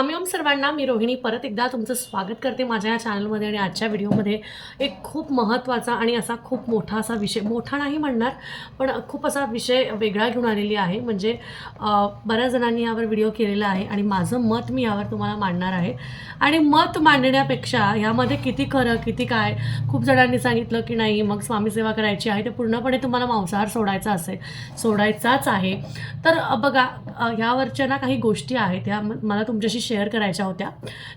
स्वामी ओम सर्वांना मी रोहिणी परत एकदा तुमचं स्वागत करते माझ्या या चॅनलमध्ये आणि आजच्या व्हिडिओमध्ये एक खूप महत्त्वाचा आणि असा खूप मोठा असा विषय मोठा नाही म्हणणार पण खूप असा विषय वेगळा घेऊन आलेली आहे. म्हणजे बऱ्याच जणांनी यावर व्हिडिओ केलेला आहे आणि माझं मत मी यावर तुम्हाला मांडणार आहे. आणि मत मांडण्यापेक्षा यामध्ये किती खरं किती काय खूप जणांनी सांगितलं की नाही मग स्वामीसेवा करायची आहे ते पूर्णपणे तुम्हाला मांसाहार सोडायचा असेल सोडायचाच आहे. तर बघा ह्यावरच्या ना काही गोष्टी आहेत ह्या मला तुमच्याशी शेअर करायच्या होत्या.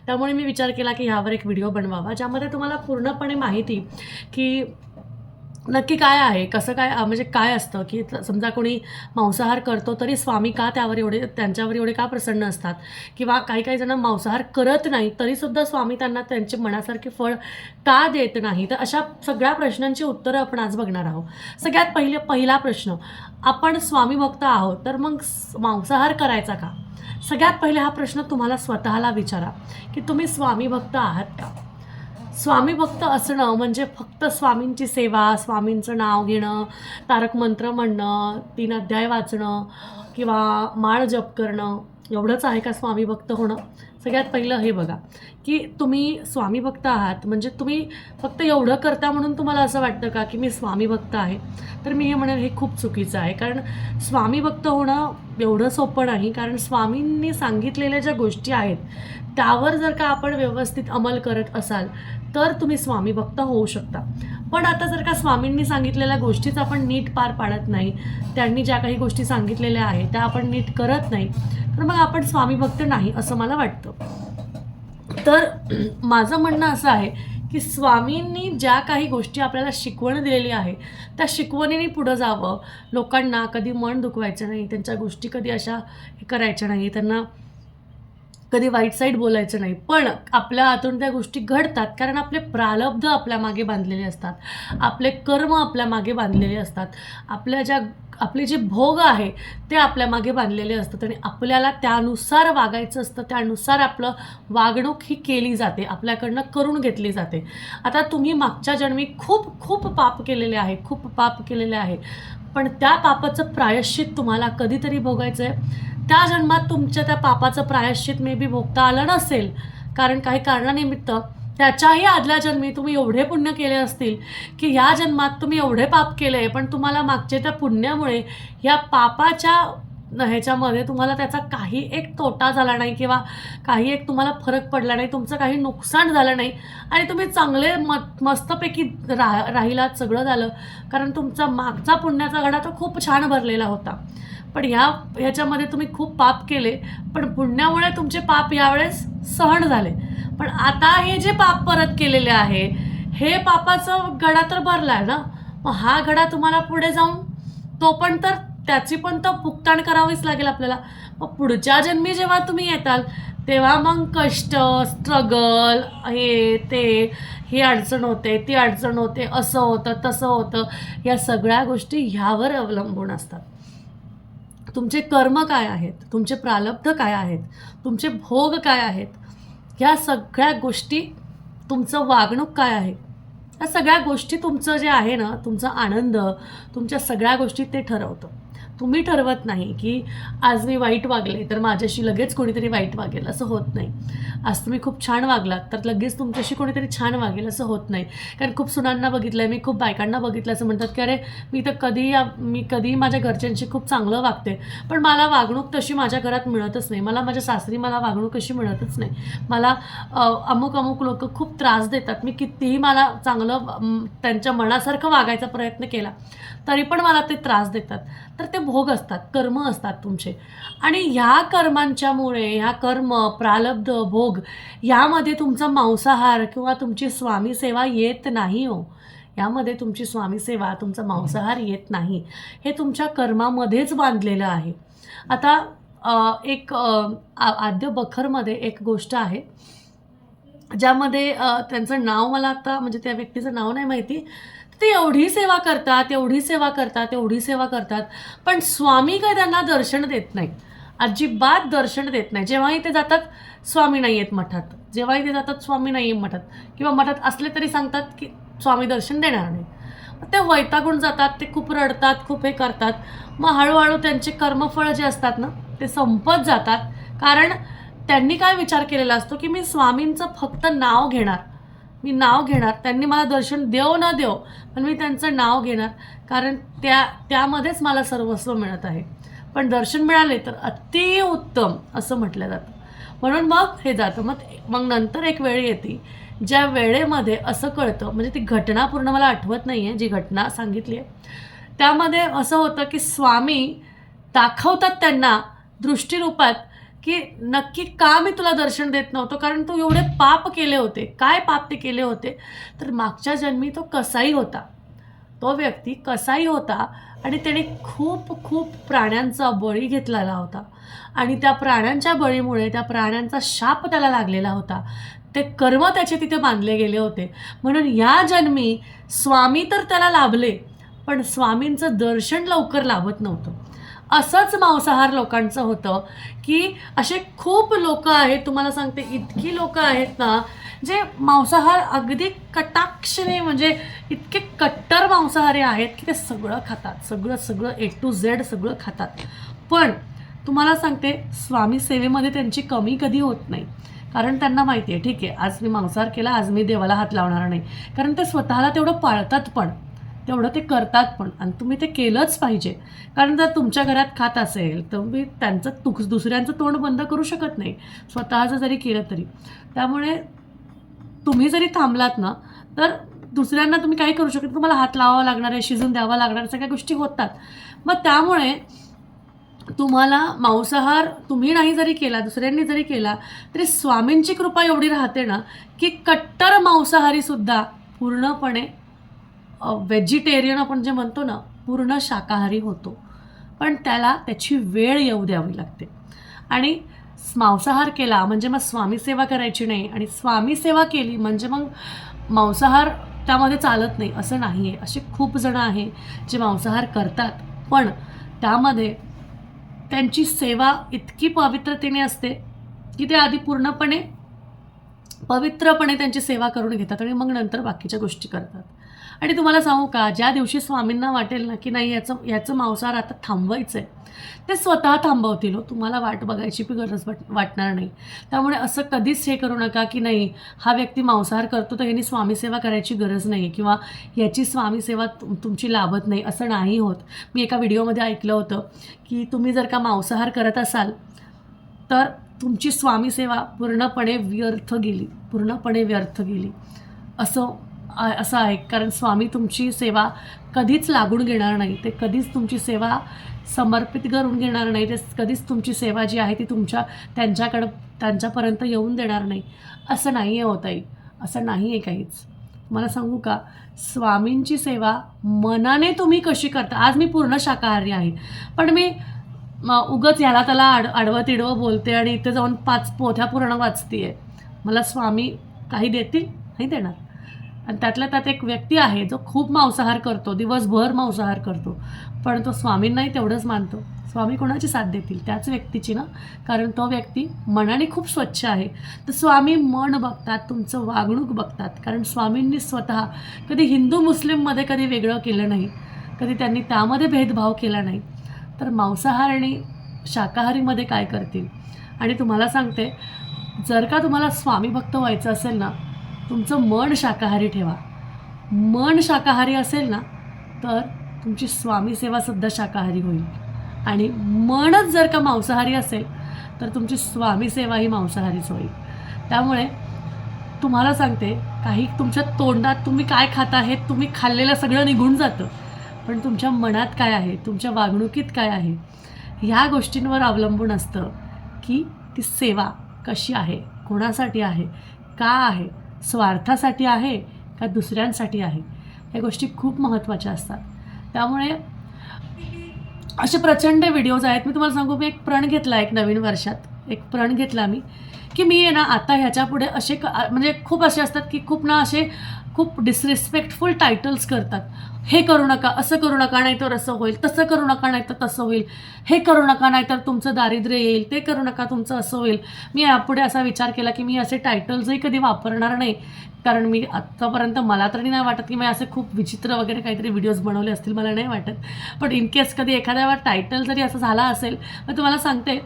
त्यामुळे मी विचार केला की ह्यावर एक व्हिडिओ बनवावा ज्यामध्ये तुम्हाला पूर्णपणे माहिती की नक्की काय आहे कसं काय म्हणजे काय असतं की समजा कोणी मांसाहार करतो तरी स्वामी का त्यावर एवढे त्यांच्यावर एवढे का प्रसन्न असतात? किंवा काही काही जण मांसाहार करत नाही तरीसुद्धा स्वामी त्यांना त्यांचे मनासारखे फळ का देत नाही तर अशा सगळ्या प्रश्नांची उत्तरं आपण आज बघणार आहोत. सगळ्यात पहिले पहिला प्रश्न आपण स्वामी भक्त आहोत तर मग मांसाहार करायचा का? सगळ्यात पहिले हा प्रश्न तुम्हाला स्वतःला विचारा की तुम्ही स्वामी भक्त आहात का? स्वामी भक्त असणं म्हणजे फक्त स्वामींची सेवा स्वामींचं नाव घेणं तारक मंत्र म्हणणं तीन अध्याय वाचणं किंवा माळ जप करणं एवढंच आहे का स्वामी भक्त होणं? सगळ्यात पहिलं हे बघा की तुम्ही स्वामी भक्त आहात म्हणजे तुम्ही फक्त एवढं करता म्हणून तुम्हाला असं वाटतं का की मी स्वामी भक्त आहे? तर मी हे म्हणेन हे खूप चुकीचं आहे. कारण स्वामी भक्त होणं एवढं सोपं नाही कारण स्वामींनी सांगितलेल्या ज्या गोष्टी आहेत त्यावर जर का आपण व्यवस्थित अंमल करत असाल तर तुम्ही स्वामी भक्त होऊ शकता. पण आता जर का स्वामींनी सांगितलेल्या गोष्टीच आपण नीट पार पाडत नाही त्यांनी ज्या काही गोष्टी सांगितलेल्या आहेत त्या आपण नीट करत नाही तर मग आपण स्वामी भक्त नाही असं मला वाटतं. तर माझं म्हणणं असं आहे की स्वामींनी ज्या काही गोष्टी आपल्याला शिकवण दिलेली आहे त्या शिकवणीने पुढं जावं. लोकांना कधी मन दुखवायचं नाही त्यांच्या गोष्टी कधी अशा हे करायच्या नाही त्यांना कधी वाईट साईड बोलायचं नाही. पण आपल्या हातून त्या गोष्टी घडतात कारण आपले प्रालब्ध आपल्या मागे बांधलेले असतात. आपले कर्म आपल्या मागे बांधलेले असतात. आपल्या ज्या आपले जे भोग आहे ते आपल्या मागे बांधलेले असतात आणि आपल्याला त्यानुसार वागायचं असतं त्यानुसार आपलं वागणूक ही केली जाते आपल्याकडनं करून घेतली जाते. आता तुम्ही मागच्या जन्मी खूप खूप पाप केलेले आहे खूप पाप केलेले आहे. पण त्या पापाचं प्रायश्चित तुम्हाला कधीतरी भोगायचं आहे त्या जन्मात तुमच्या त्या पापाचं प्रायश्चित मे बी भोगता आलं नसेल. कारण काही कारणानिमित्त त्याच्याही आदल्या जन्मी तुम्ही एवढे पुण्य केले असतील की ह्या जन्मात तुम्ही एवढे पाप केले पण तुम्हाला मागच्या त्या पुण्यामुळे ह्या पापाच्या ह्याच्यामध्ये तुम्हाला त्याचा काही एक तोटा झाला नाही किंवा काही एक तुम्हाला फरक पडला नाही तुमचं काही नुकसान झालं नाही आणि तुम्ही चांगले म मस्तपैकी रा राहिलात सगळं झालं. कारण तुमचा मागचा पुण्याचा घडा तो खूप छान भरलेला होता. पण ह्या ह्याच्यामध्ये तुम्ही खूप पाप केले पण पुण्यामुळे तुमचे पाप यावेळेस सहन झाले. पण आता हे जे पाप परत केलेले आहे हे पापाचं गडा तर भरला आहे ना? मग हा गडा तुम्हाला पुढे जाऊन तो पण तर त्याची पण तर भुगतान करावीच लागेल आपल्याला. मग पुढच्या जन्मी जेव्हा तुम्ही येताल तेव्हा मग कष्ट स्ट्रगल हे ते ही अडचण होते ती अडचण होते असं होतं तसं होतं या सगळ्या गोष्टी ह्यावर अवलंबून असतात. तुमचे कर्म काय आहेत? तुमचे प्रालब्ध काय आहेत? तुमचे भोग काय आहेत? ह्या सगळ्या गोष्टी तुमचं वागणूक काय आहे? या सगळ्या गोष्टी तुमचं जे आहे ना तुमचा आनंद तुमच्या सगळ्या गोष्टी ते ठरवतं. तुम्ही ठरवत नाही की आज मी वाईट वागले तर माझ्याशी लगेच कोणीतरी वाईट वागेल असं होत नाही. आज तुम्ही खूप छान वागलात तर लगेच तुमच्याशी कोणीतरी छान वागेल असं होत नाही. कारण खूप सुनांना बघितलं आहे मी खूप बायकांना बघितलं असं म्हणतात की अरे मी तर कधी मी कधी माझ्या घरच्यांशी खूप चांगलं वागते पण मला वागणूक तशी माझ्या घरात मिळतच नाही. मला माझ्या सासरी मला वागणूक अशी मिळतच नाही. मला अमुक अमुक लोक खूप त्रास देतात. मी कितीही मला चांगलं त्यांच्या मनासारखं वागायचा प्रयत्न केला तरी पण मला ते त्रास देतात. तर ते भोग असतात कर्म असतात तुमचे. आणि ह्या कर्मांच्यामुळे ह्या कर्म प्रालब्ध भोग यामध्ये तुमचा मांसाहार किंवा तुमची स्वामी सेवा येत नाही हो. यामध्ये तुमची स्वामी सेवा तुमचा मांसाहार येत नाही. हे तुमच्या कर्मामध्येच बांधलेलं आहे. आता एक आद्य बखरमध्ये एक गोष्ट आहे. ज्यामध्ये त्यांचं नाव मला आता म्हणजे त्या व्यक्तीचं नाव नाही माहिती ते एवढी सेवा करतात एवढी सेवा करतात एवढी सेवा करतात पण स्वामी काय त्यांना दर्शन देत नाही. अजिबात दर्शन देत नाही. जेव्हाही ते जातात स्वामी नाही आहेत मठात. जेव्हाही ते जातात स्वामी नाही आहे मठात. किंवा मठात असले तरी सांगतात की स्वामी दर्शन देणार नाही. ते वैतागून जातात ते खूप रडतात खूप हे करतात. मग हळूहळू त्यांचे कर्मफळ जे असतात ना ते संपत जातात. कारण त्यांनी काय विचार केलेला असतो की मी स्वामींचं फक्त नाव घेणार. मी नाव घेणार. त्यांनी मला दर्शन देव न देव पण मी त्यांचं नाव घेणार. कारण त्या त्यामध्येच मला सर्वस्व मिळत आहे. पण दर्शन मिळाले तर अतिउत्तम असं म्हटलं जातं. म्हणून मग हे जातं. मग मग नंतर एक वेळ येते ज्या वेळेमध्ये असं कळतं म्हणजे ती घटना पूर्ण मला आठवत नाही आहे जी घटना सांगितली आहे. त्यामध्ये असं होतं की स्वामी दाखवतात त्यांना दृष्टीरूपात की नक्की का मी तुला दर्शन देत नव्हतो? कारण तू एवढे पाप केले होते. काय पाप ते केले होते? तर मागच्या जन्मी तो कसाई होता. तो व्यक्ती कसाई होता आणि त्याने खूप खूप प्राण्यांचा बळी घेतलेला होता. आणि त्या प्राण्यांच्या बळीमुळे त्या प्राण्यांचा शाप त्याला लागलेला होता. ते कर्म त्याचे तिथे बांधले गेले होते. म्हणून या जन्मी स्वामी तर त्याला लाभले पण स्वामींचं दर्शन लवकर लाभत नव्हतं. असंच मांसाहार लोकांचं होतं की असे खूप लोक आहेत तुम्हाला सांगते इतकी लोक आहेत ना जे मांसाहार अगदी कटाक्षने म्हणजे इतके कट्टर मांसाहारी आहेत की ते सगळं खातात सगळं सगळं ए टू झेड सगळं खातात. पण तुम्हाला सांगते स्वामी सेवेमध्ये त्यांची कमी कधी होत नाही. कारण त्यांना माहिती आहे ठीक आहे आज मी मांसाहार केला आज मी देवाला हात लावणार नाही. कारण ते स्वतःला तेवढं पाळतात पण. तेवढं ते करतात पण. आणि तुम्ही ते केलंच पाहिजे. कारण जर तुमच्या घरात खात असेल तर तुम्ही त्यांचं तुक दुसऱ्यांचं तोंड बंद करू शकत नाही. स्वतःचं जरी केलं तरी. त्यामुळे तुम्ही जरी थांबलात ना तर दुसऱ्यांना तुम्ही काही करू शकत तुम्हाला हात लावावा लागणार आहे शिजून द्यावा लागणार सगळ्या गोष्टी होतात. मग त्यामुळे तुम्हाला मांसाहार तुम्ही नाही जरी केला दुसऱ्यांनी जरी केला तरी स्वामींची कृपा एवढी राहते ना की कट्टर मांसाहारीसुद्धा पूर्णपणे व्हेजिटेरियन आपण जे म्हणतो ना पूर्ण शाकाहारी होतो. पण त्याला त्याची वेळ येऊ द्यावी लागते. आणि मांसाहार केला म्हणजे मग स्वामी सेवा करायची नाही आणि स्वामी सेवा केली म्हणजे मग मांसाहार त्यामध्ये चालत नाही असं नाही आहे असे खूप जणं आहे जे मांसाहार करतात. पण त्यामध्ये त्यांची सेवा इतकी पवित्रतेने असते की ते आधी पूर्णपणे पवित्रपणे त्यांची सेवा करून घेतात आणि मग नंतर बाकीच्या गोष्टी करतात. आणि तुम्हाला सांगू का ज्या दिवशी स्वामींना वाटेल ना की नाही याचं याचं मांसाहार आता थांबवायचं आहे ते स्वतः थांबवतील हो. तुम्हाला वाट बघायची पण गरज वाट वाटणार नाही. त्यामुळे असं कधीच हे करू नका की नाही हा व्यक्ती मांसाहार करतो तर यांनी स्वामीसेवा करायची गरज नाही किंवा याची स्वामी सेवा तुम तुमची लाभत नाही असं नाही होत. मी एका व्हिडिओमध्ये ऐकलं होतं की तुम्ही जर का मांसाहार करत असाल तर तुमची स्वामी सेवा पूर्णपणे व्यर्थ गेली पूर्णपणे व्यर्थ गेली. असं असं आहे. कारण स्वामी तुमची सेवा कधीच लागून घेणार नाही. ते कधीच तुमची सेवा समर्पित करून घेणार नाही. ते कधीच तुमची सेवा जी आहे ती तुमच्या त्यांच्याकडं त्यांच्यापर्यंत येऊन देणार नाही. असं नाही आहे होताई असं नाही आहे काहीच. मला सांगू का? स्वामींची सेवा मनाने तुम्ही कशी करता? आज मी पूर्ण शाकाहारी आहे. पण मी उगच ह्याला त्याला आड आडवं तिडवं बोलते आणि इथे जाऊन पाच पोथ्या पूर्ण वाचते आहे मला स्वामी काही देतील? नाही देणार. आणि त्यातल्या त्यात एक व्यक्ती आहे जो खूप मांसाहार करतो दिवसभर मांसाहार करतो. पण तो स्वामींनाही तेवढंच मानतो. स्वामी कोणाची साथ देतील? त्याच व्यक्तीची ना? कारण तो व्यक्ती मनाने खूप स्वच्छ आहे. तर स्वामी मन बघतात तुमचं वागणूक बघतात. कारण स्वामींनी स्वतः कधी हिंदू मुस्लिममध्ये कधी वेगळं केलं नाही. कधी त्यांनी त्यामध्ये भेदभाव केला नाही. तर मांसाहार आणि शाकाहारीमध्ये काय करतील? आणि तुम्हाला सांगते जर का तुम्हाला स्वामी भक्त व्हायचं असेल ना तुमचं मन शाकाहारी ठेवा. मन शाकाहारी असेल ना तर तुमची स्वामी सेवासुद्धा शाकाहारी होईल. आणि मनच जर का मांसाहारी असेल तर तुमची स्वामीसेवा ही मांसाहारीच होईल. त्यामुळे तुम्हाला सांगते काही तुमच्या तोंडात तुम्ही काय खाता हे तुम्ही खाल्लेलं सगळं निघून जातं. पण तुमच्या मनात काय आहे तुमच्या वागणुकीत काय आहे ह्या गोष्टींवर अवलंबून असतं की ती सेवा कशी आहे कोणासाठी आहे का आहे स्वार्थासाठी आहे का दुसऱ्यांसाठी आहे? या गोष्टी खूप महत्त्वाच्या असतात. त्यामुळे असे प्रचंड व्हिडिओज आहेत. मी तुम्हाला सांगू मी एक प्रण घेतला एक नवीन वर्षात. एक प्रण घेतला मी की मी आहे ना आता ह्याच्या पुढे असे क म्हणजे खूप असे असतात की खूप ना असे खूप डिसरिस्पेक्टफुल टायटल्स करतात. हे करू नका असं करू नका नाही तर असं होईल तसं करू नका नाही तर तसं होईल. हे करू नका नाही तर तुमचं दारिद्र्य येईल ते करू नका तुमचं असं होईल. मी यापुढे असा विचार केला की मी असे टायटल्सही कधी वापरणार नाही. कारण मी आत्तापर्यंत मला तरी नाही वाटत की मी असे खूप विचित्र वगैरे काहीतरी व्हिडिओज बनवले असतील मला नाही वाटत. पण इन केस कधी एखाद्यावर टायटल जरी असं झाला असेल तर तुम्हाला सांगते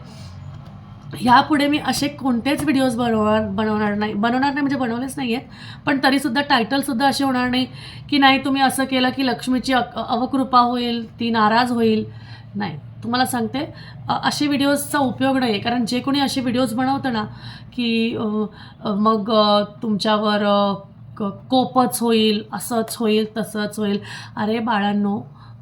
ह्यापुढे मी असे कोणतेच व्हिडिओज बनवणार बनवणार नाही. बनवणार नाही म्हणजे बनवलेच नाही आहेत पण तरीसुद्धा टायटलसुद्धा असे होणार नाही की नाही तुम्ही असं केलं की लक्ष्मीची अक अवकृपा होईल ती नाराज होईल. नाही. तुम्हाला सांगते असे व्हिडिओजचा उपयोग नाही आहे कारण जे कोणी असे व्हिडिओज बनवतं ना की मग तुमच्यावर क- कोपच होईल असंच होईल तसंच होईल. अरे बाळांनो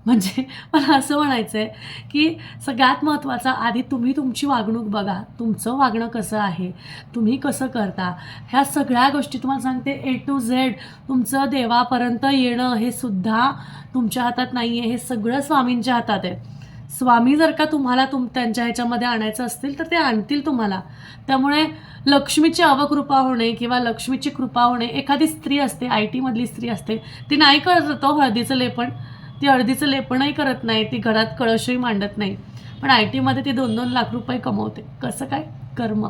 म्हणजे मला असं म्हणायचं आहे की सगळ्यात महत्त्वाचं आधी तुम्ही तुमची वागणूक बघा. तुमचं वागणं कसं आहे? तुम्ही कसं करता? ह्या सगळ्या गोष्टी तुम्हाला सांगते ए टू झेड तुमचं देवापर्यंत येणं हे सुद्धा तुमच्या हातात नाही आहे हे सगळं स्वामींच्या हातात आहे. स्वामी जर का तुम्हाला तुम त्यांच्या ह्याच्यामध्ये आणायचं असतील तर ते आणतील तुम्हाला. त्यामुळे लक्ष्मीची अवकृपा होणे किंवा लक्ष्मीची कृपा होणे एखादी स्त्री असते आय टीमधली स्त्री असते ती नाही करत तो हळदीचं लेपण. ती हळदीचं लेपणही करत नाही ती घरात कळशही मांडत नाही. पण आय टीमध्ये ती दोन दोन लाख रुपये कमवते. कसं काय? कर्म.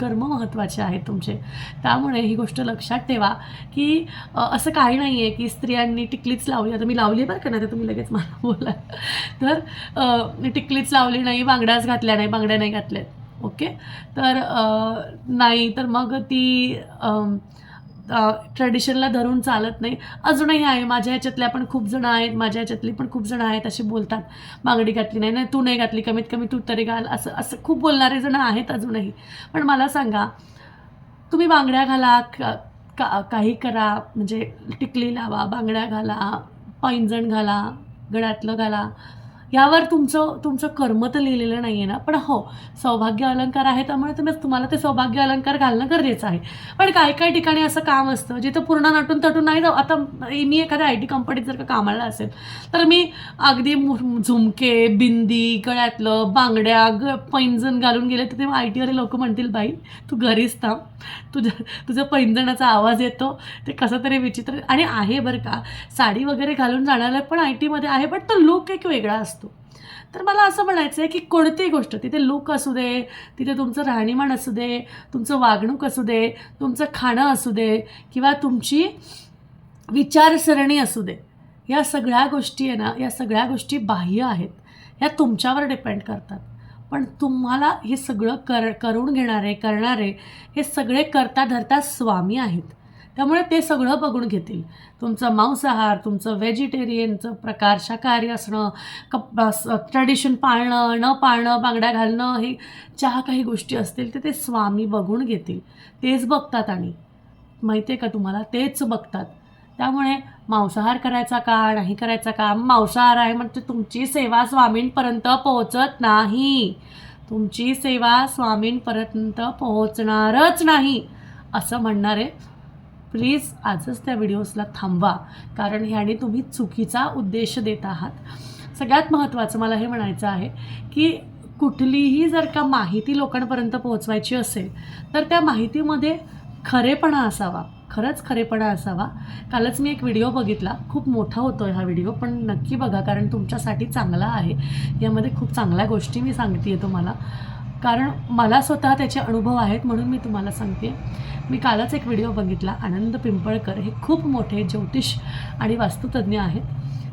कर्म महत्त्वाचे आहेत तुमचे. त्यामुळे ही गोष्ट लक्षात ठेवा की असं काही नाही आहे की स्त्रियांनी टिकलीच लावली. आता मी लावली बरं का? नाही तर तुम्ही लगेच मला बोला. तर टिकलीच लावली नाही बांगड्याच घातल्या नाही बांगड्या नाही घातल्यात. ओके? तर नाही तर मग ती ट्रेडिशनला धरून चालत नाही. अजूनही आहे. माझ्या ह्याच्यातल्या पण खूप जणं आहेत. माझ्या ह्याच्यातली पण खूप जणं आहेत. असे बोलतात. बांगडी घातली नाही. नाही तू नाही घातली. कमीत कमी तू तरी घाल. असं असं खूप बोलणारे जणं आहेत अजूनही. पण मला सांगा तुम्ही बांगड्या घाला का काही करा. म्हणजे टिकली लावा. बांगड्या घाला. पैंजण घाला. गळ्यातलं घाला. यावर तुमचं तुमचं कर्म तर लिहिलेलं नाही आहे ना. पण हो सौभाग्य अलंकार आहे त्यामुळे तुम्ही तुम्हाला ते सौभाग्य अलंकार घालणं गरजेचं आहे. पण काही काही ठिकाणी असं काम असतं जिथं पूर्ण नटून तटून नाही जाऊ. आता मी एखाद्या आय टी कंपनीत जर का कामाला असेल तर मी अगदी मु- झुमके बिंदी गळ्यातलं बांगड्या ग पैंजण घालून गेले तर ते आय टीवाले लोक म्हणतील बाई तू घरीच थांब. तुझं तुझ्या पैंजणाचा आवाज येतो. ते कसं तरी विचित्र. आणि आहे बरं का साडी वगैरे घालून जाणारा पण आय टीमध्ये आहे बट तो लुक एक वेगळा असतो. तर मला असं म्हणायचं आहे की कोणतीही गोष्ट तिथे लुक असू दे तिथे तुमचं राहणीमान असू दे तुमचं वागणूक असू दे तुमचं खाणं असू दे किंवा तुमची विचारसरणी असू दे या सगळ्या गोष्टी आहे ना या सगळ्या गोष्टी बाह्य आहेत. ह्या तुमच्यावर डिपेंड करतात. पण तुम्हाला हे सगळं कर करून घेणारे करणारे हे सगळे करता धरता स्वामी आहेत. त्यामुळे ते सगळं बघून घेतील. तुमचं मांसाहार तुमचं व्हेजिटेरियनचं प्रकार शाकाहारी असणं कप ट्रॅडिशन पाळणं न पाळणं बांगड्या घालणं हे ज्या काही गोष्टी असतील ते ते स्वामी बघून घेतील. तेच बघतात आणि. माहिती आहे का तुम्हाला? तेच बघतात. त्यामुळे मांसाहार करायचा का नाही करायचा का? मांसाहार आहे म्हणजे तुमची सेवा स्वामींपर्यंत पोहोचत नाही. तुमची सेवा स्वामींपर्यंत पोहोचणारच नाही असं म्हणणारे प्लीज आजच त्या व्हिडिओजला थांबवा कारण ह्याने तुम्ही चुकीचा उद्देश देत आहात. सगळ्यात महत्त्वाचं मला हे म्हणायचं आहे की कुठलीही जर का माहिती लोकांपर्यंत पोहोचवायची असेल तर त्या माहितीमध्ये खरेपणा असावा खरंच खरेपणा असावा. कालच मी एक व्हिडिओ बघितला खूप मोठा होतो हा व्हिडिओ पण नक्की बघा कारण तुमच्यासाठी चांगला आहे. यामध्ये खूप चांगल्या गोष्टी मी सांगते आहे तुम्हाला. कारण मला स्वतः त्याचे अनुभव आहेत म्हणून मी तुम्हाला सांगते. मी कालच एक व्हिडिओ बघितला आनंद पिंपळकर. हे खूप मोठे ज्योतिष आणि वास्तुतज्ञ आहेत.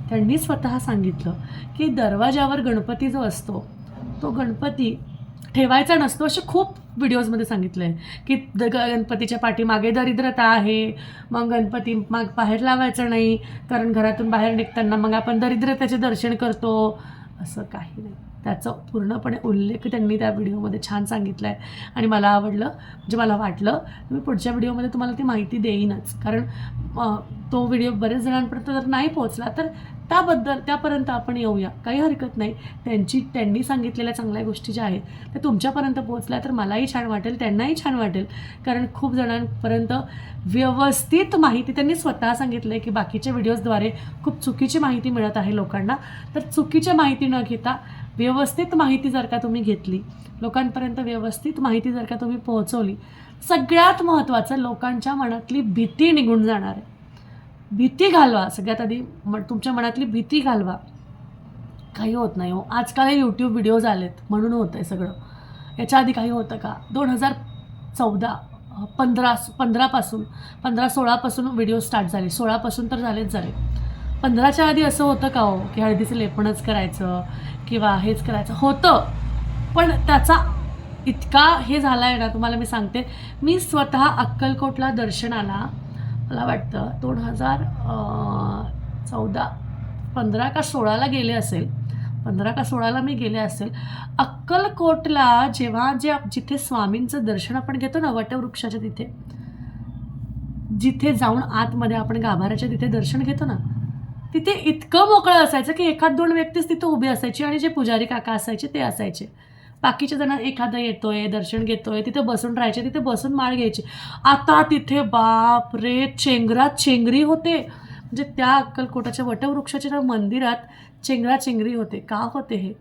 त्यांनी स्वतः सांगितलं की दरवाजावर गणपती जो असतो तो गणपती ठेवायचा नसतो असे खूप व्हिडिओजमध्ये सांगितलं आहे की द गणपतीच्या पाठीमागे दरिद्रता आहे मग गणपती माग बाहेर लावायचं नाही कारण घरातून बाहेर निघताना मग आपण दरिद्रतेचे दर्शन करतो असं काही नाही. त्याचं पूर्णपणे उल्लेख त्यांनी त्या व्हिडिओमध्ये छान सांगितला आहे आणि मला आवडलं म्हणजे मला वाटलं मी पुढच्या व्हिडिओमध्ये तुम्हाला ती माहिती देईनच. कारण तो व्हिडिओ बरेच जणांपर्यंत जर नाही पोहोचला तर त्याबद्दल त्यापर्यंत आपण येऊया. काही हरकत नाही. त्यांची त्यांनी सांगितलेल्या चांगल्या गोष्टी ज्या आहेत त्या तुमच्यापर्यंत पोहोचल्या तर मलाही छान वाटेल त्यांनाही छान वाटेल. कारण खूप जणांपर्यंत व्यवस्थित माहिती त्यांनी स्वतः सांगितलं आहे की बाकीच्या व्हिडिओजद्वारे खूप चुकीची माहिती मिळत आहे लोकांना. तर चुकीच्या माहिती न घेता व्यवस्थित माहिती जर का तुम्ही घेतली लोकांपर्यंत व्यवस्थित माहिती जर का तुम्ही पोहोचवली सगळ्यात महत्त्वाचं लोकांच्या मनातली भीती निघून जाणार आहे. भीती घालवा सगळ्यात आधी म तुमच्या मनातली भीती घालवा. काही होत नाही हो. आजकाल हे यूट्यूब व्हिडिओज आलेत म्हणून होतं आहे सगळं. याच्या आधी काही होतं का? दोन हजार चौदा पंधरा पंधरापासून पंधरा सोळापासून व्हिडिओ स्टार्ट झाले. सोळापासून तर झालेच झाले. पंधराच्या आधी असं होतं का हो की हळदीचं लेपणच करायचं किंवा हेच करायचं? होतं. पण त्याचा इतका हे झाला आहे ना तुम्हाला मी सांगते. मी स्वतः अक्कलकोटला दर्शनाला मला वाटतं दोन हजार चौदा पंधरा का सोळाला गेले असेल. पंधरा का सोळाला मी गेले असेल. अक्कलकोटला जेव्हा जे जिथे स्वामींचं दर्शन आपण घेतो ना वटवृक्षाच्या तिथे जिथे जाऊन आतमध्ये आपण गाभाऱ्याच्या तिथे दर्शन घेतो ना तिथे इतकं मोकळं असायचं की एखाद दोन व्यक्तीच तिथं उभी असायची आणि जे पुजारी काका असायचे ते असायचे. बाकीचे जण एखादा येतोय दर्शन घेतोय तिथे बसून राहायचे तिथे बसून माळ घ्यायची. आता तिथे बाप रे चेंगरा चेंगरी होते. म्हणजे त्या अक्कलकोटाच्या वटवृक्षाच्या मंदिरात चेंगरा चेंगरी होते. का होते हे?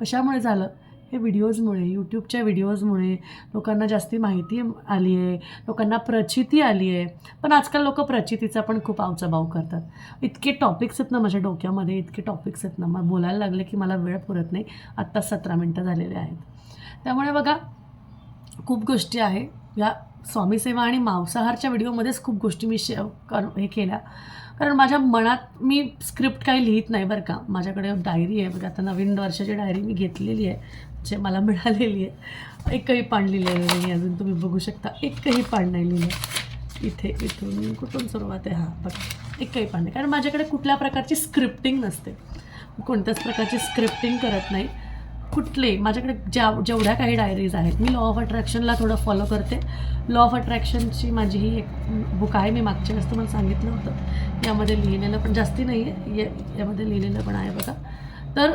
कशामुळे झालं? हे व्हिडिओजमुळे यूट्यूबच्या व्हिडिओजमुळे लोकांना जास्ती माहिती आली आहे लोकांना प्रचिती आली आहे. पण आजकाल लोक प्रचितीचा पण खूप आवचाभाव करतात. इतके टॉपिक्स आहेत ना माझ्या डोक्यामध्ये इतके टॉपिक्स आहेत ना. मग बोलायला लागले की मला वेळ पुरत नाही. आत्ता सतरा मिनटं झालेले आहेत. त्यामुळे बघा खूप गोष्टी आहे. या स्वामीसेवा आणि मांसाहारच्या व्हिडिओमध्येच खूप गोष्टी मी शे कर हे केल्या. कारण माझ्या मनात मी स्क्रिप्ट काही लिहित नाही बरं का. माझ्याकडे डायरी आहे बघा आता नवीन वर्षाची डायरी मी घेतलेली आहे जे मला मिळालेली आहे. एकही पान लिहिलेलं नाही अजून तुम्ही बघू शकता. एकही पान नाही लिहिलं इथे इथून कुठून सुरुवात आहे? हां बघा. एकही पान नाही. कारण माझ्याकडे कुठल्या प्रकारची स्क्रिप्टिंग नसते. कोणत्याच प्रकारची स्क्रिप्टिंग करत नाही. कुठले माझ्याकडे ज्या जेवढ्या काही डायरीज आहेत मी लॉ ऑफ अट्रॅक्शनला थोडं फॉलो करते. लॉ ऑफ अट्रॅक्शनची माझी ही एक बुक आहे मी मागच्या वेळेस तुम्हाला सांगितलं होतं. यामध्ये लिहिलेलं पण जास्ती नाही आहे यामध्ये लिहिलेलं पण आहे बघा. तर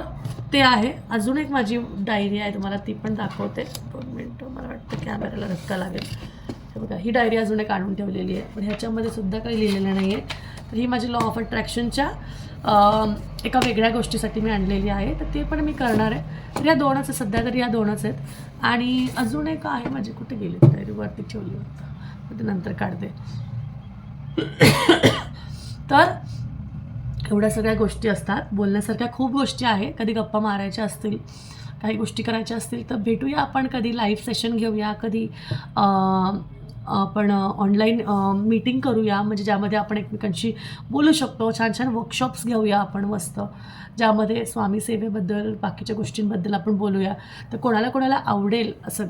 ते आहे. अजून एक माझी डायरी आहे तुम्हाला ती पण दाखवते. दोन मिनटं मला वाटतं कॅमेऱ्याला धक्का लागेल. हे बघा ही डायरी अजून एक आणून ठेवलेली आहे. पण ह्याच्यामध्ये सुद्धा काही लिहिलेलं नाही आहे तर ही माझी लॉ ऑफ अट्रॅक्शनच्या एका वेगळ्या गोष्टीसाठी मी आणलेली आहे तर ते पण मी करणार आहे. तर या दोनच आहे सध्या तरी या दोनच आहेत. आणि अजून एक आहे माझी कुठे गेली तयारी? वरती ठेवली होतं. ते नंतर काढते. तर एवढ्या सगळ्या गोष्टी असतात. बोलण्यासारख्या खूप गोष्टी आहे कधी गप्पा मारायच्या असतील काही गोष्टी करायच्या असतील तर भेटूया आपण कधी लाईव्ह सेशन घेऊया कधी आपण ऑनलाईन मीटिंग करूया. म्हणजे ज्यामध्ये आपण एकमेकांशी बोलू शकतो. छान छान वर्कशॉप्स घेऊया आपण मस्त. ज्यामध्ये स्वामी सेवेबद्दल बाकीच्या गोष्टींबद्दल आपण बोलूया. तर कोणाला कोणाला आवडेल असं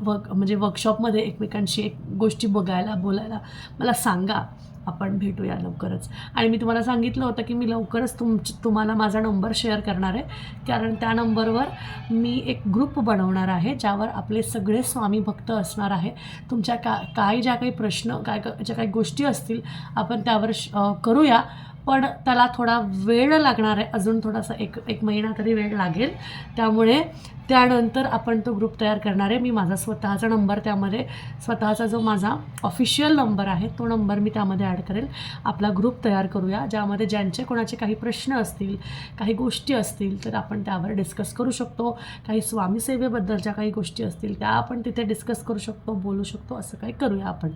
वर्क म्हणजे वर्कशॉपमध्ये एकमेकांशी एक गोष्टी बघायला बोलायला मला सांगा आपण भेटूया लवकरच. आणि मी तुम्हाला सांगितलं होतं की मी लवकरच तुम तुम्हाला माझा नंबर शेअर करणार आहे. कारण त्या नंबरवर मी एक ग्रुप बनवणार आहे ज्यावर आपले सगळे स्वामी भक्त असणार आहे. तुमच्या का काय ज्या काही प्रश्न काय ज्या काही गोष्टी असतील आपण त्यावर श- करूया. पण त्याला थोडा वेळ लागणार आहे. अजून थोडासा एक एक महिना तरी वेळ लागेल. त्यामुळे त्यानंतर आपण तो ग्रुप तयार करणार आहे. मी माझा स्वतःचा नंबर त्यामध्ये स्वतःचा जो माझा ऑफिशियल नंबर आहे तो नंबर मी त्यामध्ये ॲड करेल. आपला ग्रुप तयार करूया ज्यामध्ये ज्यांचे कोणाचे काही प्रश्न असतील काही गोष्टी असतील तर आपण त्यावर डिस्कस करू शकतो. काही स्वामीसेवेबद्दलच्या काही गोष्टी असतील त्या आपण तिथे डिस्कस करू शकतो बोलू शकतो असं काही करूया आपण.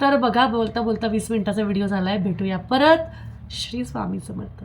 तर बघा बोलता बोलता वीस मिनटाचा व्हिडिओ झाला आहे भेटूया परत. श्री स्वामी समर्थ.